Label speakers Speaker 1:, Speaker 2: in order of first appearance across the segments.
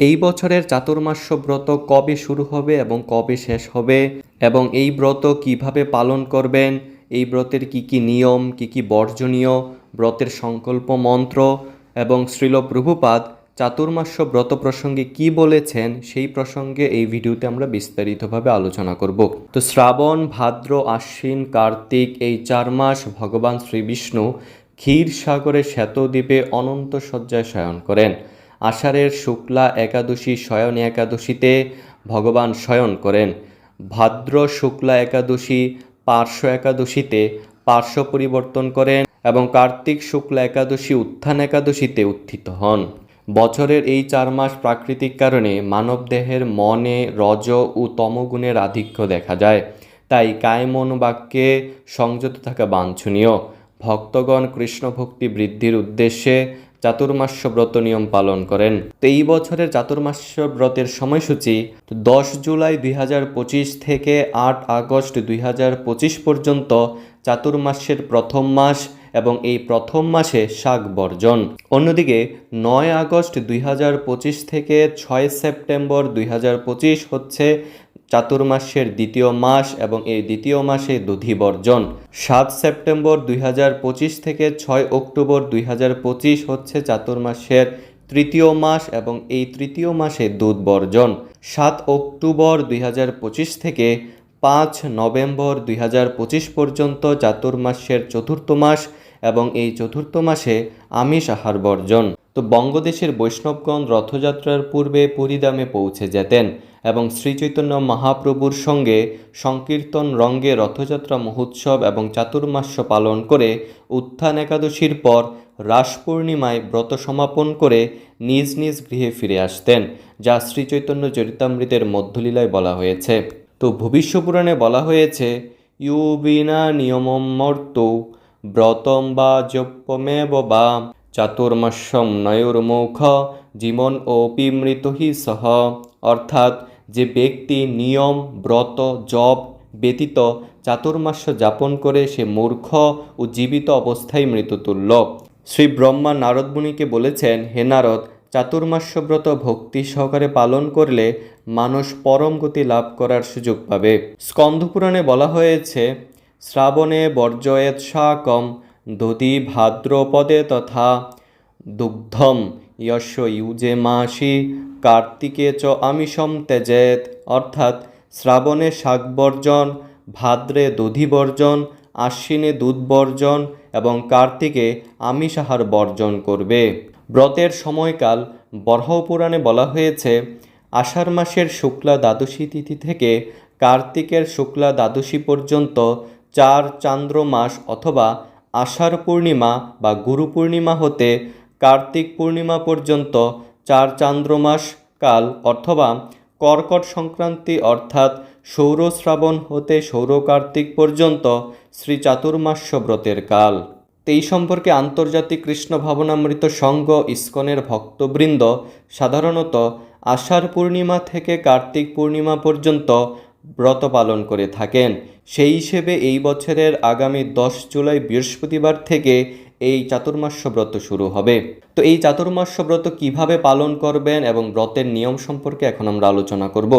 Speaker 1: এই বছরের চাতুর্মাস্য ব্রত কবে শুরু হবে এবং কবে শেষ হবে? এবং এই ব্রত কীভাবে পালন করবেন? এই ব্রতের কি কি নিয়ম, কি কি বর্জনীয়? ব্রতের সংকল্প মন্ত্র এবং শ্রীল প্রভুপাদ চাতুর্মাস্য ব্রত প্রসঙ্গে কি বলেছেন সেই প্রসঙ্গে এই ভিডিওতে আমরা বিস্তারিতভাবে আলোচনা করব। তো শ্রাবণ, ভাদ্র, আশ্বিন, কার্তিক এই চার মাস ভগবান শ্রী বিষ্ণু ক্ষীর সাগরে শ্বেতদ্বীপে অনন্ত শয্যায় শয়ন করেন। আষাঢ়ের শুক্লা একাদশী, শয়ন একাদশীতে ভগবান শয়ন করেন। ভাদ্র শুক্লা একাদশী, পার্শ্ব একাদশীতে পার্শ্ব পরিবর্তন করেন এবং কার্তিক শুক্লা একাদশী, উত্থান একাদশীতে উত্থিত হন। বছরের এই চার মাস প্রাকৃতিক কারণে মানবদেহের মনে, রজ ও তমগুণের আধিক্য দেখা যায়। তাই কায় মন বাক্যে সংযত থাকা বাঞ্ছনীয়। ভক্তগণ কৃষ্ণ ভক্তি বৃদ্ধির উদ্দেশ্যে চাতুর্মাস্য ব্রত নিয়ম পালন করেন। তো এই বছরের চাতুর্মাস্য ব্রতের সময়সূচি দশ জুলাই দুই হাজার পঁচিশ থেকে আট আগস্ট দুই হাজার পঁচিশ পর্যন্ত চাতুর্মাস্যের প্রথম মাস এবং এই প্রথম মাসে শাক বর্জন। অন্যদিকে নয় আগস্ট দুই হাজার পঁচিশ থেকে ছয় সেপ্টেম্বর দুই হাজার পঁচিশ হচ্ছে চাতুর্মাস্যের দ্বিতীয় মাস এবং এই দ্বিতীয় মাসে দধি বর্জন। সাত সেপ্টেম্বর দুই হাজার পঁচিশ থেকে ছয় অক্টোবর দুই হাজার পঁচিশ হচ্ছে চাতুর্মাস্যের তৃতীয় মাস এবং এই তৃতীয় মাসে দুধ বর্জন। সাত অক্টোবর দুই হাজার পঁচিশ থেকে পাঁচ নভেম্বর দুই হাজার পঁচিশ পর্যন্ত চাতুর্মাস্যের চতুর্থ মাস এবং এই চতুর্থ মাসে আমিষ আহার বর্জন। তো বঙ্গদেশের বৈষ্ণবগণ রথযাত্রার পূর্বে পুরীদামে পৌঁছে যেতেন। এবং শ্রীচৈতন্য মহাপ্রভুর সঙ্গে সংকীর্তন রঙ্গে রথযাত্রা মহোৎসব এবং চাতুর্মাস্য পালন করে উত্থান একাদশীর পর রাস পূর্ণিমায় ব্রত সমাপন করে নিজ নিজ গৃহে ফিরে আসতেন, যা শ্রীচৈতন্য চরিতামৃতের মধ্যলীলায় বলা হয়েছে। তো ভবিষ্যপুরাণে বলা হয়েছে, ইউ বিনা নিয়মম মর্ত ব্রতম বা জপ্যমেব বা চাতুর্মাস্যম নয়োর্মুখ, জীবন ওপি মৃতহি সহ। অর্থাৎ যে ব্যক্তি নিয়ম, ব্রত, জপ ব্যতীত চাতুর্মাস্য যাপন করে সে মূর্খ ও জীবিত অবস্থায় মৃততুল্য শ্রী ব্রহ্মা নারদমুনিকে বলেছেন, হে নারদ, চাতুর্মাস্যব্রত ভক্তি সহকারে পালন করলে মানুষ পরম গতি লাভ করার সুযোগ পাবে। স্কন্ধপুরাণে বলা হয়েছে, শ্রাবণে বর্জয়েত শাকম দধি ভাদ্রপদে তথা দুগ্ধম যশ ইউজে মাসি কার্তিকে চ আমিষম তেজেত, অর্থাৎ শ্রাবণে শাক বর্জন ভাদ্রে দধি বর্জন আশ্বিনে দুধ বর্জন এবং কার্তিকে আমিষাহার বর্জন করবে। ব্রতের সময়কাল বরহপুরাণে বলা হয়েছে, আষাঢ় মাসের শুক্লা দ্বাদশী তিথি থেকে কার্তিকের শুক্লা দ্বাদশী পর্যন্ত চার চান্দ্র মাস অথবা আষাঢ় পূর্ণিমা বা গুরু পূর্ণিমা হতে কার্তিক পূর্ণিমা পর্যন্ত চার কাল অথবা কর্কট সংক্রান্তি অর্থাৎ সৌরশ্রাবণ হতে সৌর কার্তিক পর্যন্ত শ্রী চাতুর্মাস্য ব্রতের কাল। এই সম্পর্কে আন্তর্জাতিক কৃষ্ণ ভাবনামৃত সংঘ ইস্কনের ভক্তবৃন্দ সাধারণত আষাঢ় পূর্ণিমা থেকে কার্তিক পূর্ণিমা পর্যন্ত ব্রত পালন করে থাকেন। সেই হিসেবে এই বছরের আগামী দশ জুলাই বৃহস্পতিবার থেকে এই চাতুর্মাস্য ব্রত শুরু হবে। তো এই চাতুর্মাস্য ব্রত কীভাবে পালন করবেন এবং ব্রতের নিয়ম সম্পর্কে এখন আমরা আলোচনা করব।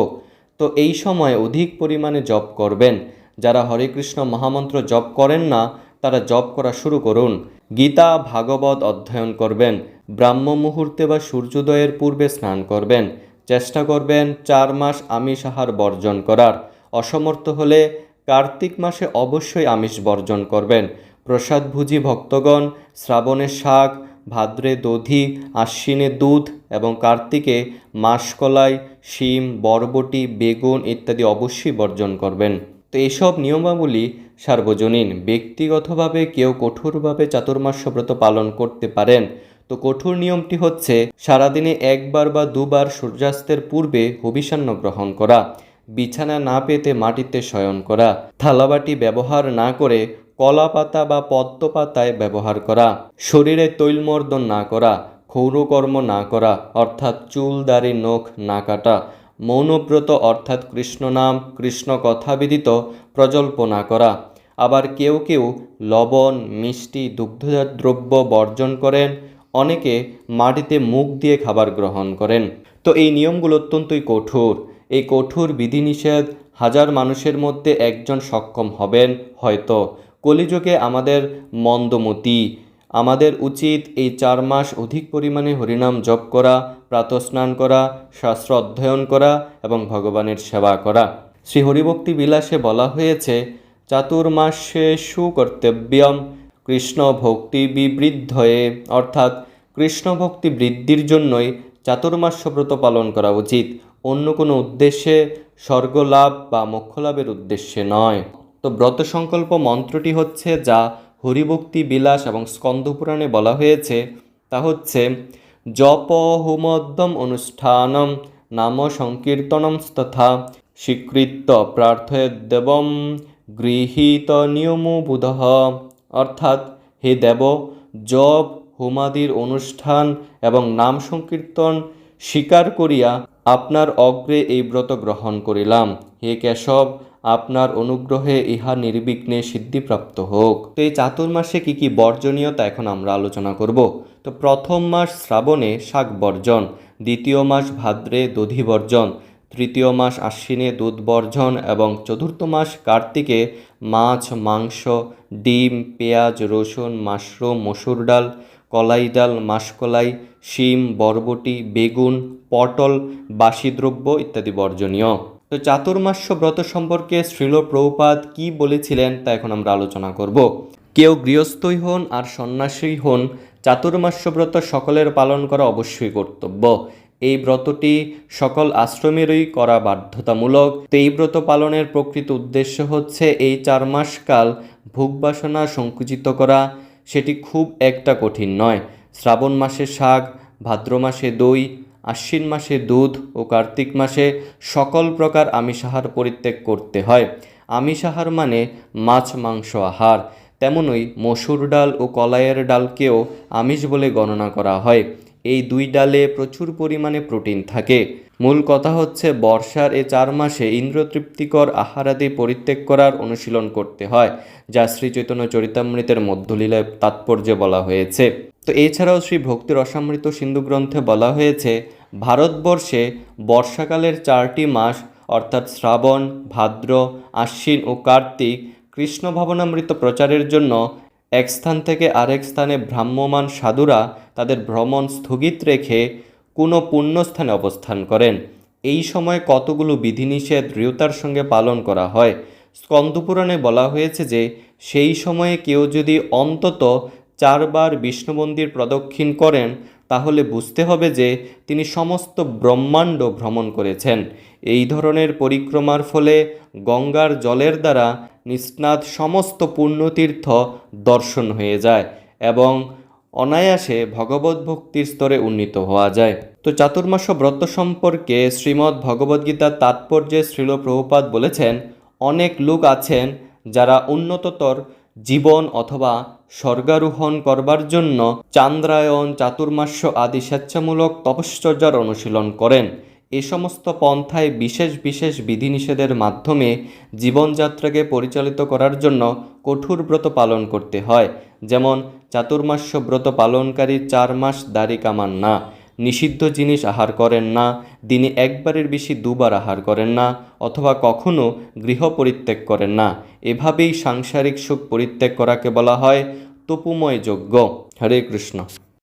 Speaker 1: তো এই সময় অধিক পরিমাণে জপ করবেন। যারা হরে কৃষ্ণ মহামন্ত্র জপ করেন না, তারা জপ করা শুরু করুন। গীতা, ভাগবত অধ্যয়ন করবেন। ব্রাহ্ম মুহূর্তে বা সূর্যোদয়ের পূর্বে স্নান করবেন। চেষ্টা করবেন চার মাস আমিষ আহার বর্জন করার। অসমর্থ হলে কার্তিক মাসে অবশ্যই আমিষ বর্জন করবেন। প্রসাদভুজি ভক্তগণ শ্রাবণে শাক, ভাদ্রে দধি, আশ্বিনে দুধ এবং কার্তিকে মাসকলাই, শিম, বরবটি, বেগুন ইত্যাদি অবশ্যই বর্জন করবেন। তো এইসব নিয়মাবলী সার্বজনীন, ব্যক্তিগতভাবে কেউ কঠোরভাবে চাতুর্মাস্য ব্রত পালন করতে পারেন। তো কঠোর নিয়মটি হচ্ছে সারাদিনে একবার বা দুবার সূর্যাস্তের পূর্বে হবিষান্ন গ্রহণ করা, বিছানা না পেতে মাটিতে শয়ন করা, থালাবাটি ব্যবহার না করে কলা পাতা বা পদ্ম পাতায় ব্যবহার করা, শরীরে তৈলমর্দন না করা, ক্ষৌরকর্ম না করা, অর্থাৎ চুল, দাড়ি, নখ, না কাটা, মৌনব্রত অর্থাৎ কৃষ্ণ নাম, কৃষ্ণ কথা বিদিত প্রজল্প না করা। আবার কেউ কেউ লবণ, মিষ্টি, দুগ্ধজাত দ্রব্য বর্জন করেন, অনেকে মাটিতে মুখ দিয়ে খাবার গ্রহণ করেন। তো এই নিয়মগুলো অত্যন্তই কঠোর। এই কঠোর বিধিনিষেধ হাজার মানুষের মধ্যে একজন সক্ষম হবেন, হয়তো। কলিযুগে আমাদের মন্দমতি। আমাদের উচিত এই চার মাস অধিক পরিমাণে হরিনাম জপ করা, প্রাতস্নান করা, শাস্ত্র অধ্যয়ন করা এবং ভগবানের সেবা করা। শ্রী হরিভক্তি বিলাসে বলা হয়েছে, চাতুর্মাসে সুকর্তব্যম কৃষ্ণ ভক্তি বিবৃদ্ধয়ে। অর্থাৎ কৃষ্ণ ভক্তি বৃদ্ধির জন্যই চাতুর্মাস্য ব্রত পালন করা উচিত। অন্য কোনো উদ্দেশ্যে স্বর্গলাভ বা মোক্ষলাভের উদ্দেশ্যে নয়। তো ব্রত সংকল্প মন্ত্রটি হচ্ছে যা হরিভক্তি বিলাস এবং স্কন্দপুরাণে বলা হয়েছে। তা হচ্ছে, জপ হোমদ্যম অনুষ্ঠানম নাম সংকীর্তনম তথা স্বীকৃত প্রার্থয়ে দেবম গৃহীত নিয়ম বুধ। অর্থাৎ, হে দেব, জপ হোমাদির অনুষ্ঠান এবং নাম সংকীর্তন স্বীকার করিয়া আপনার অগ্রে এই ব্রত গ্রহণ করিলাম। হে কেশব আপনার অনুগ্রহে ইহা নির্বিঘ্নে সিদ্ধিপ্রাপ্ত হোক। তো এই চাতুর্মাসে কি কী বর্জনীয় তা এখন আমরা আলোচনা করব। তো প্রথম মাস শ্রাবণে শাক বর্জন, দ্বিতীয় মাস ভাদ্রে দধি বর্জন, তৃতীয় মাস আশ্বিনে দুধ বর্জন এবং চতুর্থ মাস কার্তিকে মাছ, মাংস, ডিম, পেঁয়াজ, রসুন, মাশরুম, মসুর ডাল, কলাই ডাল, মাসকলাই, শিম, বরবটি, বেগুন, পটল বাসি দ্রব্য ইত্যাদি বর্জনীয়। তো চাতুর্মাস্য ব্রত সম্পর্কে শ্রীল প্রভুপাদ কি বলেছিলেন তা এখন আমরা আলোচনা করব। কেউ গৃহস্থই হন আর সন্ন্যাসী হন, চাতুর্মাস্য ব্রত সকলের পালন করা অবশ্যই কর্তব্য। এই ব্রতটি সকল আশ্রমেরই করা বাধ্যতামূলক। তো এই ব্রত পালনের প্রকৃত উদ্দেশ্য হচ্ছে এই চার মাস কাল ভোগবাসনা সংকুচিত করা। সেটি খুব একটা কঠিন নয়। শ্রাবণ মাসে শাক, ভাদ্র মাসে দই আশ্বিন মাসে দুধ ও কার্তিক মাসে সকল প্রকার আমিষাহার পরিত্যাগ করতে হয়। আমিষাহার মানে মাছ, মাংস, আহার। তেমনই মসুর ডাল ও কলাইয়ের ডালকেও আমিষ বলে গণনা করা হয়। এই দুই ডালে প্রচুর পরিমাণে প্রোটিন থাকে। মূল কথা হচ্ছে বর্ষার এ চার মাসে ইন্দ্রতৃপ্তিকর আহারাদি পরিত্যাগ করার অনুশীলন করতে হয়, যা শ্রী চৈতন্য চরিতামৃতের মধ্যলীলায় তাৎপর্যে বলা হয়েছে। তো এছাড়াও শ্রী ভক্তি রসামৃত সিন্ধু গ্রন্থে বলা হয়েছে, ভারতবর্ষে বর্ষাকালের চারটি মাস, অর্থাৎ শ্রাবণ, ভাদ্র, আশ্বিন ও কার্তিক কৃষ্ণ ভাবনামৃত প্রচারের জন্য এক স্থান থেকে আরেক স্থানে ভ্রাম্যমান সাধুরা তাদের ভ্রমণ স্থগিত রেখে কোনো পুণ্যস্থানে অবস্থান করেন। এই সময় কতগুলো বিধিনিষেধ দৃঢ়তার সঙ্গে পালন করা হয়? স্কন্দপুরাণে বলা হয়েছে যে, সেই সময়ে কেউ যদি অন্তত চারবার বিষ্ণু মন্দির প্রদক্ষিণ করেন, তাহলে বুঝতে হবে যে তিনি সমস্ত ব্রহ্মাণ্ড ভ্রমণ করেছেন। এই ধরনের পরিক্রমার ফলে গঙ্গার জলের দ্বারা নিস্নাত সমস্ত পুণ্যতীর্থ দর্শন হয়ে যায় এবং অনায়াসে ভগবত ভক্তির স্তরে উন্নীত হওয়া যায়। তো চাতুর্মাস ব্রত সম্পর্কে শ্রীমদ্ ভগবদ্গীতার তাৎপর্যে শ্রীল প্রভুপাদ বলেছেন, অনেক লোক আছেন যারা উন্নততর জীবন অথবা স্বর্গারোহণ করবার জন্য চান্দ্রায়ন চাতুর্মাস্য আদি স্বেচ্ছামূলক তপশ্চর্যার অনুশীলন করেন। এ সমস্ত পন্থায় বিশেষ বিশেষ বিধিনিষেধের মাধ্যমে জীবনযাত্রাকে পরিচালিত করার জন্য কঠোর ব্রত পালন করতে হয়। যেমন, চাতুর্মাস্য ব্রত পালনকারী চার মাস দাড়ি কামান না। নিষিদ্ধ জিনিস আহার করেন না, দিনে একবারের বেশি দুবার আহার করেন না, অথবা কখনো গৃহ পরিত্যাগ করেন না। এভাবেই সাংসারিক সুখ পরিত্যাগ করাকে বলা হয় তপুময় যজ্ঞ। হরে কৃষ্ণ।